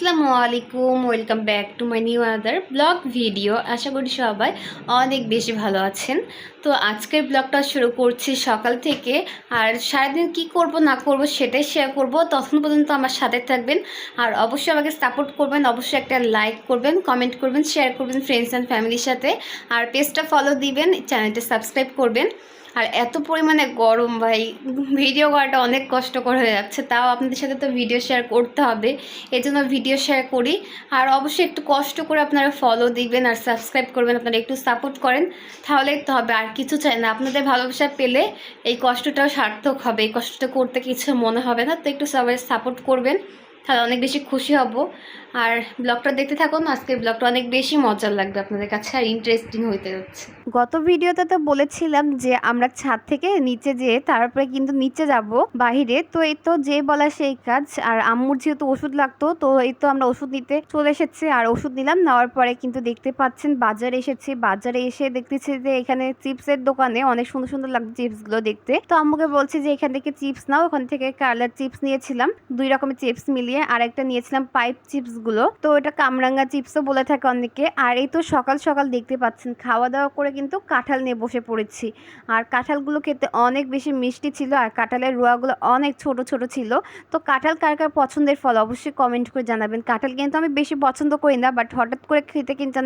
আসসালামু আলাইকুম welcome back to my new other blog video আশা করি সবাই অনেক বেশি ভালো আছেন। তো আজকের ব্লগটা শুরু করছি সকাল থেকে। আর সারাদিন কি করব, না করব সেটাই শেয়ার করব। তখন পর্যন্ত আমার সাথে থাকবেন। আর অবশ্যই আমাকে সাপোর্ট করবেন। অবশ্যই একটা লাইক করবেন কমেন্ট করবেন শেয়ার করবেন ফ্রেন্ডস অ্যান্ড ফ্যামিলির সাথে। আর পেজটা ফলো দিবেন চ্যানেলটা সাবস্ক্রাইব করবেন। আর এত পরিমাণে গরম ভাই, ভিডিও করাটা অনেক কষ্টকর হয়ে যাচ্ছে, তাও আপনাদের সাথে তো ভিডিও শেয়ার করতে হবে এই জন্য ভিডিও শেয়ার করি, আর অবশ্যই একটু কষ্ট করে আপনারা ফলো দিবেন আর সাবস্ক্রাইব করবেন, আপনারা একটু সাপোর্ট করেন, তাহলেই তো হবে, আর কিছু চাই না, আপনাদের ভালোবাসা পেলে এই কষ্টটাও সার্থক হবে, এই কষ্টটা করতে কিছু মনে হবে না, তো একটু সবাই সাপোর্ট করবেন। তাহলে অনেক বেশি খুশি হব। আর ব্লগটা দেখতে থাকুন আজকের ব্লগটা অনেক বেশি মজার লাগবে আপনাদের কাছে আর ইন্টারেস্টিং হইতে যাচ্ছে গত ভিডিওতে তো বলেছিলাম যে আমরা ছাদ থেকে নিচে যেয়ে, তারপরে কিন্তু নিচে যাব, বাহিরে। তো এই তো যে বলা সেই কাজ। আর আম্মুর যেহেতু ওষুধ লাগতো, তো এই তো আমরা ওষুধ নিতে চলে এসেছি। আর ওষুধ নিলাম, নেওয়ার পরে কিন্তু দেখতে পাচ্ছেন বাজারে এসেছি। বাজারে এসে দেখতেছি যে এখানে চিপসের দোকানে অনেক সুন্দর সুন্দর লাগছে চিপসগুলো দেখতে। তো আম্মুকে বলছি যে এখান থেকে চিপস নাও, ওখান থেকে কালার চিপস নিয়েছিলাম। দুই রকমের চিপস মিলিয়ে আর একটা নিয়েছিলাম পাইপ চিপসগুলো। তো এটা কামরাঙ্গা চিপসও বলে থাকে অনেকে। আর এই তো সকাল সকাল দেখতে পাচ্ছেন খাওয়া দাওয়া করে কিন্তু কাঁঠাল নিয়ে বসে পড়েছি। আর কাঁঠালগুলো খেতে অনেক বেশি মিষ্টি ছিল আর কাঁঠালের রোয়াগুলো অনেক ছোট ছোট ছিল। তো কাঁঠাল কার কার পছন্দের ফল অবশ্যই কমেন্ট করে জানাবেন। কাঁঠাল কিন্তু আমি বেশি পছন্দ করি না বাট হঠাৎ করে খেতে কিন্তু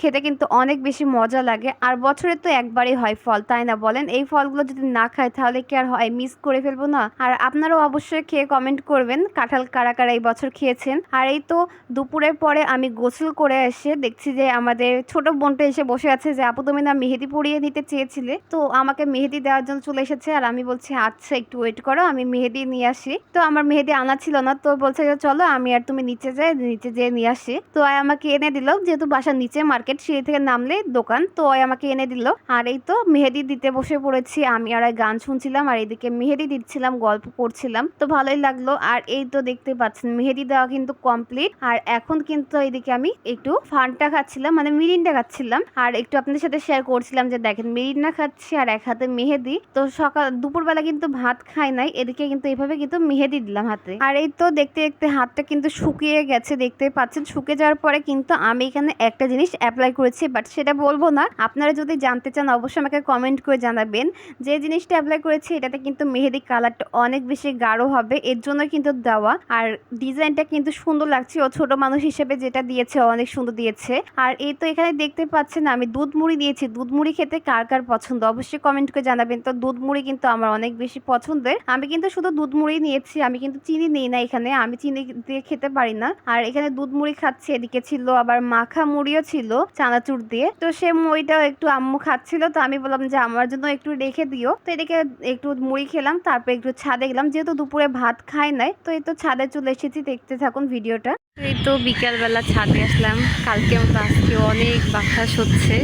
খেতে কিন্তু অনেক বেশি মজা লাগে। আর বছরে তো একবারই হয় ফল, তাই না বলেন? এই ফলগুলো যদি না খায় তাহলে কি আর হয়? মিস করে ফেলব না? আর আপনারাও অবশ্যই খেয়ে কমেন্ট করবেন কাঁঠাল কারা কারা এই বছর খেয়েছেন। আর এই তো দুপুরের পরে আমি গোসল করে এসে দেখছি যে আমাদের ছোট বোনটা এসে বসে আছে যে, আপু, তুমি না মেহেদি পরিয়ে নিতে চেয়েছিলে? তো আমাকে মেহেদি দেওয়ার জন্য চলে এসেছে আর আমি বলছি আচ্ছা একটু ওয়েট করো, আমি মেহেদি নিয়ে আসি। তো আমার মেহেদি আনা ছিল না, তো বলছে যে, চলো, আমি আর তুমি নিচে যাই, নিচে যেয়ে নিয়ে আসি। তো আয় আমাকে এনে দিল, যেহেতু বাসার নিচে মার্কেট সিঁড়ি থেকে নামলে দোকান, তো আয় আমাকে এনে দিল। আর এই তো মেহেদি দিতে বসে পড়েছি, আমি আর গান শুনছিলাম আর এদিকে মেহেদি দিচ্ছিলাম, গল্প করছিলাম, তো ভালোই লাগল। আর এই তো দেখতে পাচ্ছেন মেহেদি দেওয়া কিন্তু কমপ্লিট আর এখন কিন্তু এদিকে আমি একটু ফানটা খাচ্ছিলাম মানে মিরিনটা খাচ্ছিলাম। আর একটু আপনাদের সাথে শেয়ার করছিলাম যে দেখেন মিরিন্ডা খাচ্ছি আর এক হাতে মেহেদি। তো সকাল, দুপুরবেলা কিন্তু ভাত খাই নাই, এদিকে কিন্তু এইভাবে কিন্তু মেহেদি দিলাম হাতে। আর এই তো দেখতে দেখতে হাতটা কিন্তু শুকিয়ে গেছে, দেখতে পাচ্ছেন? শুকিয়ে যাওয়ার পরে কিন্তু আমি এখানে একটা জিনিস অ্যাপ্লাই করেছি বাট সেটা বলব না। আপনারা যদি জানতে চান, অবশ্যই আমাকে কমেন্ট করে জানাবেন। যে জিনিসটা অ্যাপ্লাই করেছি, এটাতে কিন্তু মেহেদি কালারটা অনেক বেশি গাঢ় হবে, এর জন্য কিন্তু দেওয়া। আর ডিজাইনটা কিন্তু সুন্দর লাগছে। ও ছোট মানুষ হিসেবে যেটা দিয়েছে অনেক সুন্দর দিয়েছে। আর এই তো এখানে দেখতে পাচ্ছেন, আমি দুধ মুড়ি দিয়েছি। দুধ মুড়ি খেতে কার কার পছন্দ? অবশ্যই কমেন্ট করে জানাবেন। তো দুধ মুড়ি কিন্তু আমার অনেক বেশি পছন্দের। আমি কিন্তু শুধু দুধ মুড়ি নিয়েছি। আমি কিন্তু চিনি নেই না এখানে। আমি চিনি দিয়ে খেতে পারি না। আর এখানে দুধ মুড়ি খাচ্ছি। এদিকে ছিল আবার মাখা মুড়িও ছিল চানাচুর দিয়ে। তো সে মুড়িটাও একটু আম্মু খাচ্ছিল। তো আমি বললাম যে, আমার জন্য একটু রেখে দিও। তো এদিকে একটু মুড়ি খেলাম। তারপর একটু ছাদে গেলাম। যেহেতু দুপুরে ভাত খাই নাই, তো এই তো ছাদে চলে এসেছি, দেখতে থাকুন ভিডিওটা। এই তো বিকালবেলা ছাদে আসলাম। কালকে মতো আজকে অনেক বাতাস হচ্ছে,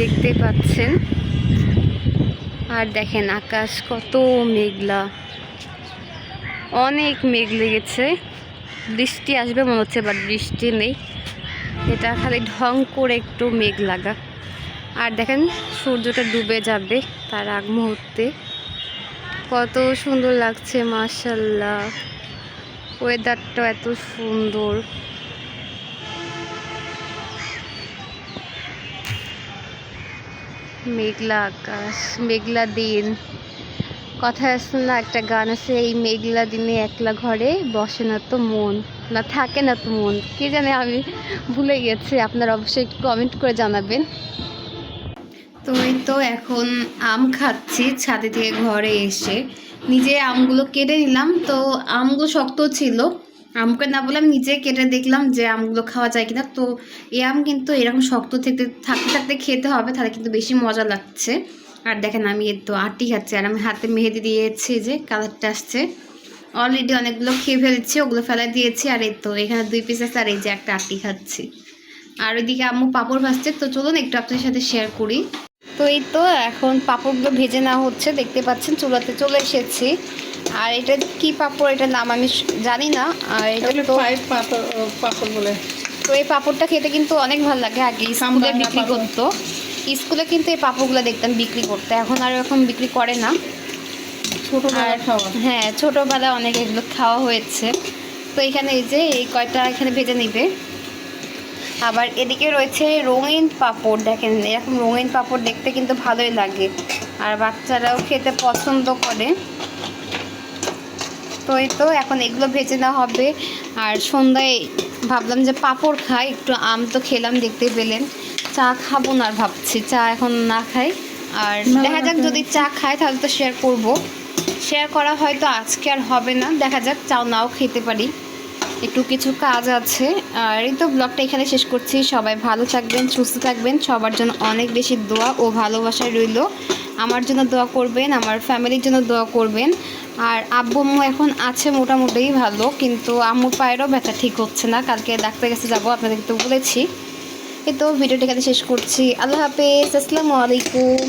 দেখতে পাচ্ছেন। আর দেখেন আকাশ কত মেঘলা। অনেক মেঘ লেগেছে। বৃষ্টি আসবে মনে হচ্ছে বাট বৃষ্টি নেই। এটা খালি ঢং করে একটু মেঘ লাগা। আর দেখেন, সূর্যটা ডুবে যাবে তার আগ মুহূর্তে। কত সুন্দর লাগছে মার্শাল্লাহ ওয়েদারটা এত সুন্দর। মেঘলা আকাশ, মেঘলা দিন। কথা আছে না, একটা গান আছে, এই মেঘলা দিনে একলা ঘরে বসে না তো মন, না থাকে না তো মন। কে জানে আমি ভুলে গেছি, আপনারা অবশ্যই একটু কমেন্ট করে জানাবেন। তো এই তো এখন আম খাচ্ছি ছাদে থেকে ঘরে এসে। নিজে আমগুলো কেটে নিলাম, তো আমগুলো শক্ত ছিল। আমকে না বললাম নিজে কেটে দেখলাম যে আমগুলো খাওয়া যায় কিনা। তো এই আম কিন্তু এরকম শক্ত থেকে থাকতে থাকতে খেতে হবে, তাহলে কিন্তু বেশি মজা লাগছে। আর দেখেন আমি এর তো আটি খাচ্ছি, আর আমি হাতে মেহেদি দিয়েছি যে কালারটা আসছে। অলরেডি অনেকগুলো খেয়ে ফেলেছি, ওগুলো ফেলা দিয়েছি, আর এই তো এখানে দুই পিস আছে, আর এই যে একটা আটি খাচ্ছি। আর ওইদিকে আম্মু পাঁপড় ভাজছে, তো চলুন একটু আপনার সাথে শেয়ার করি। এই তো এখন পাঁপড়গুলো ভেজে নেওয়া হচ্ছে দেখতে পাচ্ছেন চুলাতে চলে এসেছি। আর এটা কি পাঁপড়? এটার নাম আমি জানি না। আর এটা তো পাপড় বলে। তো এই পাঁপড়টা খেতে কিন্তু অনেক ভালো লাগে। আগে স্কুলে বিক্রি করতো। স্কুলে কিন্তু এই পাঁপড়গুলো দেখতাম বিক্রি করতে। এখন আর এখন বিক্রি করে না। ছোটবেলায় খাওয়া। হ্যাঁ ছোটোবেলায় অনেক এগুলো খাওয়া হয়েছে। তো এখানে এই যে এই কয়টা এখানে ভেজে নিবে? আবার এদিকে রয়েছে রঙিন পাঁপড় দেখেন এরকম রঙিন পাঁপড় দেখতে কিন্তু ভালোই লাগে। আর বাচ্চারাও খেতে পছন্দ করে। তো এই তো এখন এগুলো ভেজে নেওয়া হবে। আর সন্ধ্যায় ভাবলাম যে পাঁপড় খাই একটু আম তো খেলাম দেখতে পেলেন। চা খাব না আর ভাবছি চা এখন না খাই। আর দেখা যাক যদি চা খাই তাহলে তো শেয়ার করব। শেয়ার করা হয়তো আজকে আর হবে না দেখা যাক চাও নাও খেতে পারি। একটু কিছু কাজ আছে। আর এই তো ব্লগটা এখানে শেষ করছি। সবাই ভালো থাকবেন, সুস্থ থাকবেন। সবার জন্য অনেক বেশি দোয়া ও ভালোবাসা রইল। আমার জন্য দোয়া করবেন, আমার ফ্যামিলির জন্য দোয়া করবেন। আর আব্বু এখন আছে মোটামুটি ভালো, কিন্তু আম্মুর পায়েরও ব্যথা ঠিক হচ্ছে না। কালকে ডাক্তার কাছে যাব আপনাদেরকে তো বলেছি। এই তো ভিডিওটি এখানে শেষ করছি। আল্লাহ হাফেজ, আসসালামু আলাইকুম।